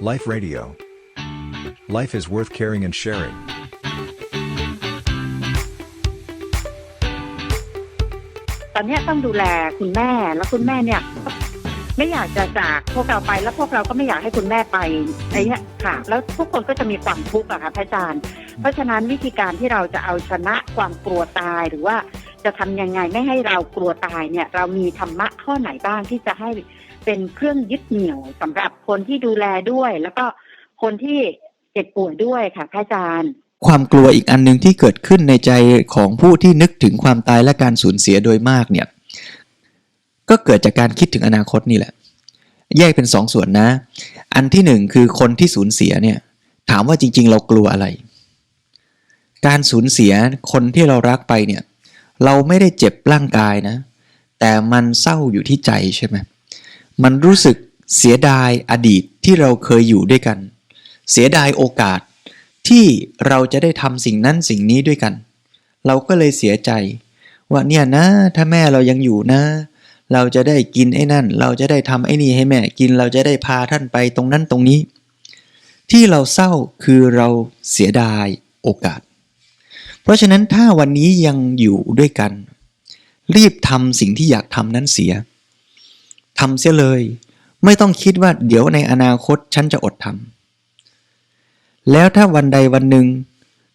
Life Radio. Life is worth caring and sharing. ตอนนี้ต้องดูแลคุณแม่แล้วคุณแม่เนี่ย ไม่อยากจะจากพวกเราไปแล้วพวกเราก็ไม่อยากให้คุณแม่ไปไอ้เนี้ยค่ะ แล้วทุกคนก็จะมีความทุกข์อะค่ะพระอาจารย์ เพราะฉะนั้นวิธีการที่เราจะเอาชนะความกลัวตายหรือว่าจะทำยังไงไม่ให้เรากลัวตายเนี่ย เรามีธรรมะข้อไหนบ้างที่จะให้ เป็นเครื่องยึดเหนี่ยวสำหรับคนที่ดูแลด้วย แล้วก็คนที่เจ็บป่วยด้วยค่ะพระอาจารย์ ความกลัวอีกอันหนึ่งที่เกิดขึ้นในใจของผู้ที่นึกถึงความตายและการสูญเสียโดยมากเนี่ย ก็เกิดจากการคิดถึงอนาคตนี่แหละ แยกเป็นสองส่วนนะ อันที่หนึ่งคือคนที่สูญเสียเนี่ย ถามว่าจริง ๆ เรากลัวอะไร การสูญเสียคนที่เรารักไปเนี่ย เราไม่ได้เจ็บร่างกายนะ แต่มันเศร้าอยู่ที่ใจใช่ไหม มันรู้สึกเสียดายอดีตที่เราเคยอยู่ด้วยกัน เสียดายโอกาสที่เราจะได้ทำสิ่งนั้นสิ่งนี้ด้วยกัน เราก็เลยเสียใจ ว่าเนี่ยนะ ถ้าแม่เรายังอยู่นะ เราจะได้กินไอ้นั่น เราจะได้ทำไอ้นี่ให้แม่กินเราจะได้พาท่านไปตรงนั้นตรงนี้ ที่เราเศร้าคือเราเสียดายโอกาส เพราะฉะนั้นถ้าวันนี้ยังอยู่ด้วยกัน รีบทำสิ่งที่อยากทำนั้นเสีย ทำเสียเลย ไม่ต้องคิดว่าเดี๋ยวในอนาคตฉันจะอดทำแล้วถ้าวันใดวันหนึ่ง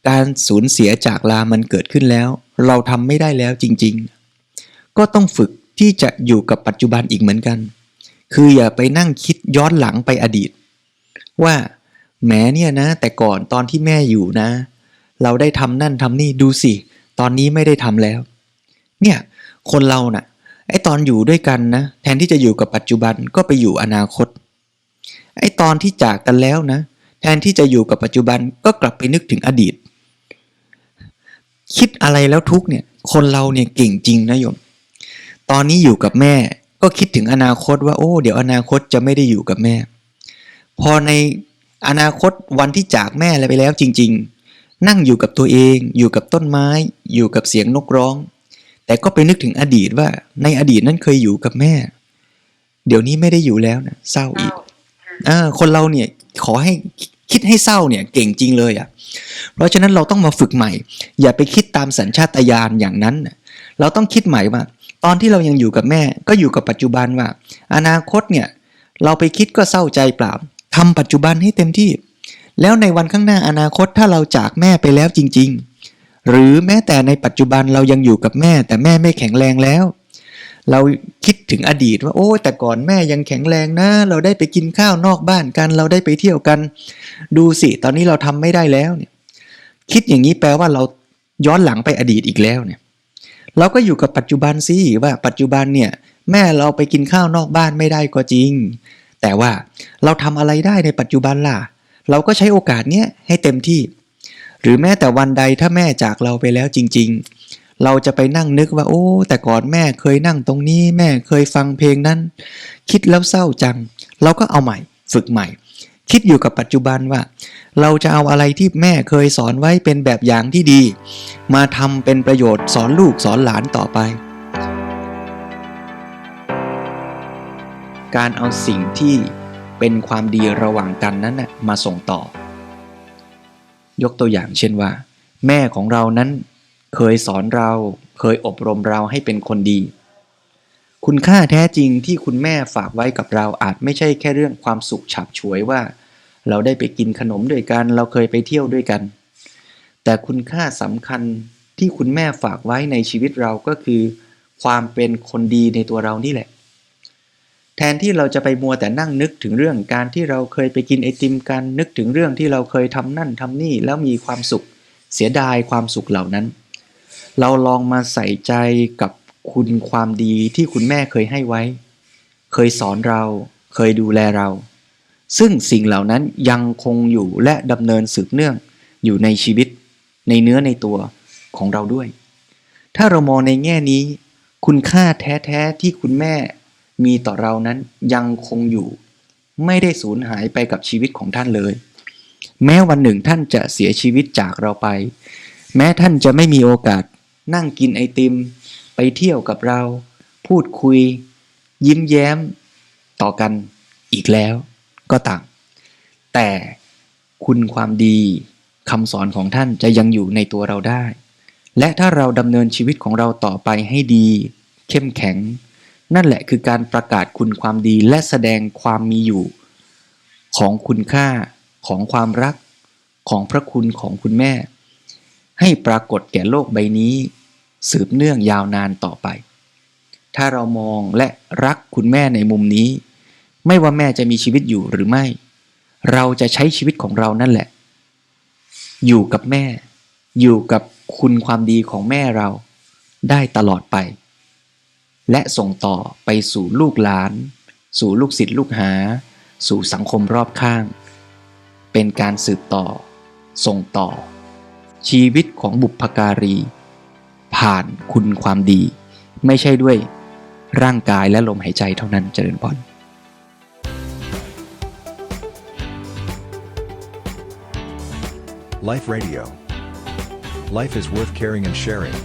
การสูญเสียจากลามันเกิดขึ้นแล้ว เราทำไม่ได้แล้วจริงๆ ก็ต้องฝึกที่จะอยู่กับปัจจุบันอีกเหมือนกัน คืออย่าไปนั่งคิดย้อนหลังไปอดีต ว่าแหมเนี่ยนะ แต่ก่อนตอนที่แม่อยู่นะ เราได้ทำนั่นทำนี่ดูสิ ตอนนี้ไม่ได้ทำแล้ว เนี่ยคนเราน่ะ ไอ้ตอนอยู่ด้วยกันนะ แทนที่จะอยู่กับปัจจุบันก็ไปอยู่อนาคต ไอ้ตอนที่จากกันแล้วนะ แทนที่จะอยู่กับปัจจุบันก็กลับไปนึกถึงอดีต คิดอะไรแล้วทุกเนี่ย คนเราเนี่ยเก่งจริงนะโยม ตอนนี้อยู่กับแม่ ก็คิดถึงอนาคตว่า โอ้ เดี๋ยวอนาคตจะไม่ได้อยู่กับแม่ พอในอนาคตวันที่จากแม่ไปแล้วจริง ๆ นั่งอยู่กับตัวเอง อยู่กับต้นไม้ อยู่กับเสียงนกร้อง แต่ก็ไปนึกถึงอดีตว่า ในอดีตนั้นเคยอยู่กับแม่ เดี๋ยวนี้ไม่ได้อยู่แล้วนะเศร้าอีกอ่าคนเราเนี่ยขอให้คิดให้เศร้าเนี่ยเก่งจริงเลยอะ่ะ เพราะฉะนั้นเราต้องมาฝึกใหม่ อย่าไปคิดตามสัญชาตญาณอย่างนั้นน่ะเราต้องคิดใหม่ว่า ตอนที่เรายังอยู่กับแม่ ก็อยู่กับปัจจุบันว่า อนาคตเนี่ย เราไปคิดก็เศร้าใจเปล่าทำปัจจุบันให้เต็มที่ แล้วในวันข้างหน้าอนาคตถ้าเราจากแม่ไปแล้วจริง ๆ หรือแม้แต่ในปัจจุบันเรายังอยู่กับแม่ แต่แม่ไม่แข็งแรงแล้ว เราคิดถึงอดีตว่าโอ้แต่ก่อนแม่ยังแข็งแรงนะ เราได้ไปกินข้าวนอกบ้านกัน เราได้ไปเที่ยวกัน ดูสิ ตอนนี้เราทำไม่ได้แล้วเนี่ยคิดอย่างนี้แปลว่าเราย้อนหลังไปอดีตอีกแล้วเนี่ยเราก็อยู่กับปัจจุบันสิว่าปัจจุบันเนี่ยแม่เราไปกินข้าวนอกบ้านไม่ได้ก็จริง แต่ว่าเราทำอะไรได้ในปัจจุบันล่ะ เราก็ใช้โอกาสเนี้ยให้เต็มที่ หรือแม้แต่วันใดถ้าแม่จากเราไปแล้วจริง ๆ เราจะไปนั่งนึกว่าโอ้ แต่ก่อนแม่เคยนั่งตรงนี้แม่เคยฟังเพลงนั้น คิดแล้วเศร้าจัง เราก็เอาใหม่ ฝึกใหม่ คิดอยู่กับปัจจุบันว่า เราจะเอาอะไรที่แม่เคยสอนไว้เป็นแบบอย่างที่ดี มาทำเป็นประโยชน์สอนลูกสอนหลานต่อไปการเอาสิ่งที่เป็นความดีระหว่างกันนั้นนะมาส่งต่อ ยกตัวอย่างเช่นว่า แม่ของเรานั้นเคยสอนเราเคยอบรมเราให้เป็นคนดี คุณค่าแท้จริงที่คุณแม่ฝากไว้กับเราอาจไม่ใช่แค่เรื่องความสุขฉับฉวยว่า เราได้ไปกินขนมด้วยกัน เราเคยไปเที่ยวด้วยกัน แต่คุณค่าสำคัญที่คุณแม่ฝากไว้ในชีวิตเราก็คือ ความเป็นคนดีในตัวเรานี่แหละ แทนที่เราจะไปมัวแต่นั่งนึกถึงเรื่องการที่เราเคยไปกินไอติมกันนึกถึงเรื่องที่เราเคยทำนั่นทำนี่แล้วมีความสุข เสียดายความสุขเหล่านั้น เราลองมาใส่ใจกับคุณความดีที่คุณแม่เคยให้ไว้ เคยสอนเราเคยดูแลเรา ซึ่งสิ่งเหล่านั้นยังคงอยู่และดำเนินสืบเนื่องอยู่ในชีวิต ในเนื้อในตัวของเราด้วย ถ้าเรามองในแง่นี้ คุณค่าแท้ ๆ ที่คุณแม่ มีต่อเรานั้นยังคงอยู่ ไม่ได้สูญหายไปกับชีวิตของท่านเลย แม้วันหนึ่งท่านจะเสียชีวิตจากเราไป แม้ท่านจะไม่มีโอกาส นั่งกินไอติม ไปเที่ยวกับเรา พูดคุย ยิ้มแย้ม ต่อกันอีกแล้วก็ตามแต่คุณความดีคำสอนของท่านจะยังอยู่ในตัวเราได้ และถ้าเราดำเนินชีวิตของเราต่อไปให้ดี เข้มแข็ง นั่นแหละคือการประกาศคุณความดีและแสดงความมีอยู่ ของคุณค่าของความรัก ของพระคุณของคุณแม่ ให้ปรากฏแก่โลกใบนี้ สืบเนื่องยาวนานต่อไป ถ้าเรามองและรักคุณแม่ในมุมนี้ ไม่ว่าแม่จะมีชีวิตอยู่หรือไม่ เราจะใช้ชีวิตของเรานั่นแหละ อยู่กับแม่ อยู่กับคุณความดีของแม่เราได้ตลอดไป และส่งต่อไปสู่ลูกหลาน สู่ลูกศิษย์ลูกหา สู่สังคมรอบข้าง เป็นการสืบต่อ ส่งต่อ ชีวิตของบุพการี ผ่านคุณความดี ไม่ใช่ด้วยร่างกายและลมหายใจเท่านั้นเจริญพร Life Radio. Life is worth caring and sharing.